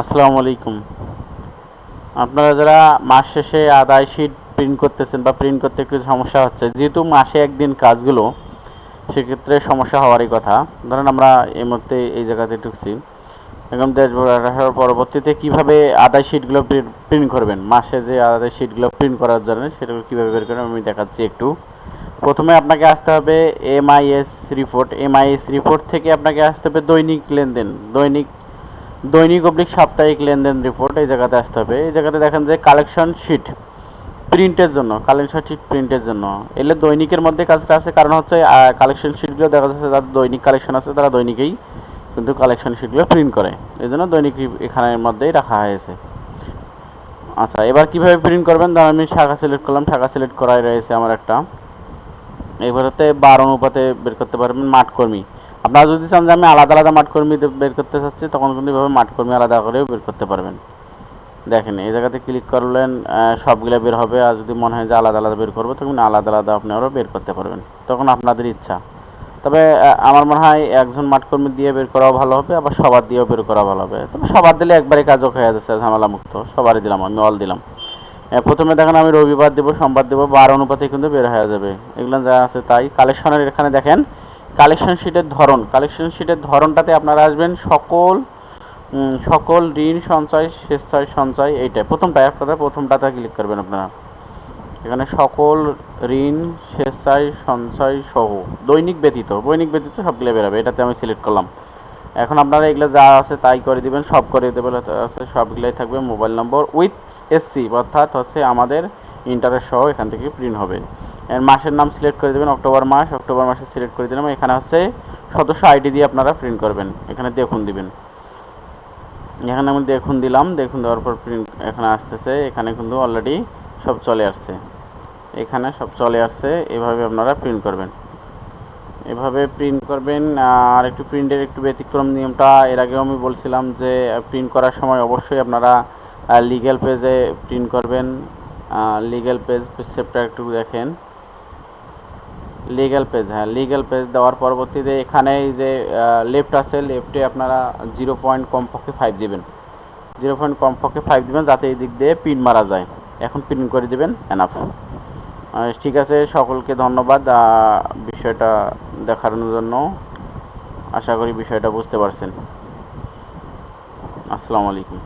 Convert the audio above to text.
আসসালামু আলাইকুম। আপনারা যারা মাস শেষে আদায় শিট প্রিন্ট করতেছেন বা প্রিন্ট করতে একটু সমস্যা হচ্ছে, যেহেতু মাসে একদিন কাজগুলো, সেক্ষেত্রে সমস্যা হওয়ারই কথা। ধরেন আমরা এই মুহূর্তে এই জায়গাতে ঢুকছি। এখন ড্যাশবোর্ড আসার পরবর্তীতে কীভাবে আদায় শিটগুলো প্রিন্ট করবেন? মাসে যে আদায় শিটগুলো প্রিন্ট করার জন্য সেটাকে কীভাবে বের করবেন? আমি দেখাচ্ছি একটু। প্রথমে আপনাকে আসতে হবে এমআইএস রিপোর্ট এমআইএস রিপোর্ট থেকে আপনাকে আসতে হবে দৈনিক লেনদেন। দৈনিক দৈনিক অবলিক সাপ্তাহিক লেনদেন রিপোর্ট এই জায়গাতে আসতে হবে। এই জায়গাতে দেখেন যে কালেকশন শিট প্রিন্টের জন্য কালেকশন শিট প্রিন্টের জন্য। এলে দৈনিকের মধ্যে কাজটা আছে, কারণ হচ্ছে কালেকশন শিটগুলো দেখা যাচ্ছে যাদের দৈনিক কালেকশন আছে তারা দৈনিকেই কিন্তু কালেকশন শিটগুলো প্রিন্ট করে। এই জন্য দৈনিক এখানের মধ্যেই রাখা হয়েছে। আচ্ছা এবার কীভাবে প্রিন্ট করবেন? ধর আমি শাখা সিলেক্ট করলাম, শাখা সিলেক্ট করাই রয়েছে আমার একটা। এবারেতে বার অনুপাতে বের করতে পারবেন মাঠকর্মী। আপনারা যদি চান যে আমি আলাদা আলাদা মাঠকর্মী বের করতে চাচ্ছি, তখন কিন্তু এভাবে মাঠকর্মী আলাদা করেও বের করতে পারবেন। দেখেন, এই জায়গাতে ক্লিক করলেন সবগুলো বের হবে, আর যদি মনে হয় যে আলাদা আলাদা বের করব, তখন আলাদা আলাদা আপনারাও বের করতে পারবেন। তখন আপনাদের ইচ্ছা। তবে আমার মনে হয় একজন মাঠকর্মী দিয়ে বের করাও ভালো হবে, আবার সবার দিয়েও বের করা ভালো হবে। তবে সবার দিলে একবারে কাজও হয়ে যাচ্ছে ঝামেলা মুক্ত সবারই দিলাম, আমি অল দিলাম। প্রথমে দেখেন আমি রবিবার দেবো, সোমবার দেবো, বার অনুপাতে কিন্তু বের হয়ে যাবে। এগুলো যা আছে তাই। কালেকশনের এখানে দেখেন কালেকশন শিটের ধরন। কালেকশন শিটের ধরনটাতে আপনারা আসবেন সকল সকল ঋণ সঞ্চয়, স্বেচ্ছায় সঞ্চয় এইটা প্রথমটা আপনারা প্রথমটাতে ক্লিক করবেন আপনারা। এখানে সকল ঋণ, স্বেচ্ছায় সঞ্চয় সহ, দৈনিক ব্যতীত দৈনিক ব্যতীত সবগুলো বেরোবে। এটাতে আমি সিলেক্ট করলাম। এখন আপনারা এগুলো যা আছে তাই করে দিবেন, সব করে দেবেন আছে সবগুলোই থাকবে মোবাইল নম্বর উইথ এসসি অর্থাৎ হচ্ছে আমাদের ইন্টারেস্ট সহ এখান থেকে প্রিন্ট হবে। মাসের নাম সিলেক্ট করে দেবেন, অক্টোবর মাস, অক্টোবর মাসে সিলেক্ট করে দিলাম। এখানে হচ্ছে সদস্য আইডি দিয়ে আপনারা প্রিন্ট করবেন। এখানে দেখুন দিবেন। এখানে আমি দেখুন দিলাম, দেখুন দেওয়ার পর প্রিন্ট এখানে আসতেছে, এখানে কিন্তু অলরেডি সব চলে আসছে। এখানে সব চলে আসছে, এভাবে আপনারা প্রিন্ট করবেন। এভাবে প্রিন্ট করবেন আর একটু প্রিন্টের একটু ব্যতিক্রম নিয়মটা, এর আগেও আমি বলছিলাম যে প্রিন্ট করার সময় অবশ্যই আপনারা লিগ্যাল পেজে প্রিন্ট করবেন। লিগ্যাল পেজ সেপটা একটু দেখেন। লিগ্যাল পেজ হ্যাঁ লিগ্যাল পেজ দেওয়ার পরবর্তীতে এখানে এই যে লেফট আছে লেফটে আপনারা জিরো পয়েন্ট কমপক্ষে ফাইভ দিবেন। জিরো পয়েন্ট কমপক্ষে ফাইভ দিবেন যাতে এই দিক দিয়ে পিন মারা যায়। এখন প্রিন্ট করে দিবেন এনাফ ঠিক আছে, সকলকে ধন্যবাদ বিষয়টা দেখানোর জন্য। আশা করি বিষয়টা বুঝতে পারছেন। আসসালামু আলাইকুম।